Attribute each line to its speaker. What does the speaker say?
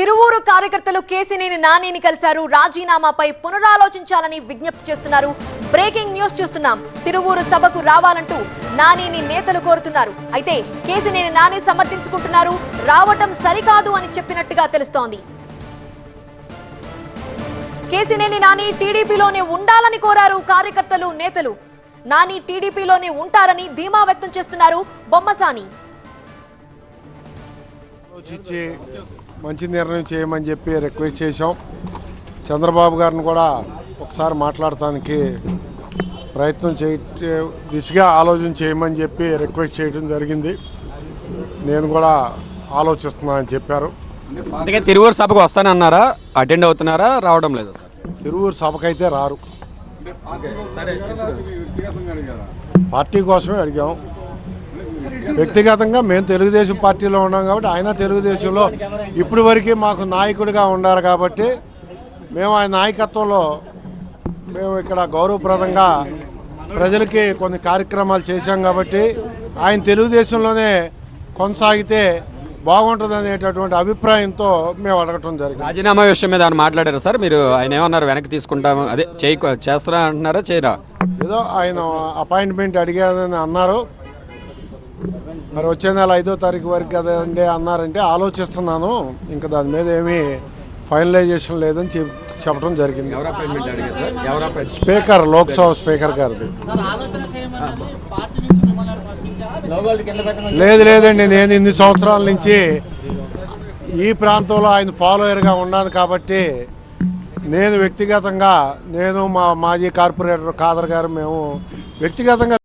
Speaker 1: తిరువూరు కార్యకర్తలు కేసినేని నానిని కలిశారు. రాజీనామాపై పునరాలోచించాలని విజ్ఞప్తి చేస్తున్నారు. బ్రేకింగ్ న్యూస్ చూస్తున్నాం. తిరువూరు సభకు రావాలంటూ నానిని నేతలు కోరుతున్నారు. అయితే కేసినేని నాని సమర్థించుకుంటున్నారు. రావటం సరికాదు అని చెప్పినట్టుగా తెలుస్తోంది. కేసినేని నాని టీడీపీలోనే ఉండాలని కోరారు కార్యకర్తలు నేతలు. నాని టీడీపీలోనే ఉంటారని ధీమా వ్యక్తం చేస్తున్నారు బొమ్మసాని.
Speaker 2: ఆలోచించి మంచి నిర్ణయం చేయమని చెప్పి రిక్వెస్ట్ చేశాం. చంద్రబాబు గారిని కూడా ఒకసారి మాట్లాడటానికి ప్రయత్నం చేయ దిశగా ఆలోచన చేయమని చెప్పి రిక్వెస్ట్ చేయడం జరిగింది. నేను కూడా ఆలోచిస్తున్నానని చెప్పారు.
Speaker 3: అందుకే తిరువూరు సభకు వస్తానన్నారా? అటెండ్ అవుతున్నారా? రావడం లేదు
Speaker 2: తిరువూరు సభకైతే రారు. పార్టీ కోసమే అడిగాం. వ్యక్తిగతంగా మేము తెలుగుదేశం పార్టీలో ఉన్నాం కాబట్టి ఆయన తెలుగుదేశంలో ఇప్పటి వరకు మాకు నాయకుడిగా ఉన్నారు కాబట్టి మేము ఆయన నాయకత్వంలో మేము ఇక్కడ గౌరవప్రదంగా ప్రజలకి కొన్ని కార్యక్రమాలు చేశాం కాబట్టి ఆయన తెలుగుదేశంలోనే కొనసాగితే బాగుంటుంది అనేటటువంటి అభిప్రాయంతో మేము అడగటం జరిగింది.
Speaker 3: రాజీనామా విషయం మీద ఆయన మాట్లాడారా సార్? మీరు ఆయన ఏమన్నారు? వెనక్కి తీసుకుంటాము అదే చేయి చేస్తారా అంటున్నారా? చేయరా?
Speaker 2: ఏదో ఆయన అపాయింట్మెంట్ అడిగానని అన్నారు. మరి వచ్చే నెల ఐదో తారీఖు వరకు కదండి అన్నారంటే ఆలోచిస్తున్నాను. ఇంకా దాని మీద ఏమీ ఫైనలైజేషన్ లేదని చెప్ చెప్పడం జరిగింది? స్పీకర్ లోక్సభ స్పీకర్ గారిది. లేదు లేదండి. నేను ఇన్ని సంవత్సరాల నుంచి ఈ ప్రాంతంలో ఆయన ఫాలోయర్గా ఉన్నాను కాబట్టి నేను వ్యక్తిగతంగా నేను మా మాజీ కార్పొరేటర్ ఖాదర్ గారు మేము వ్యక్తిగతంగా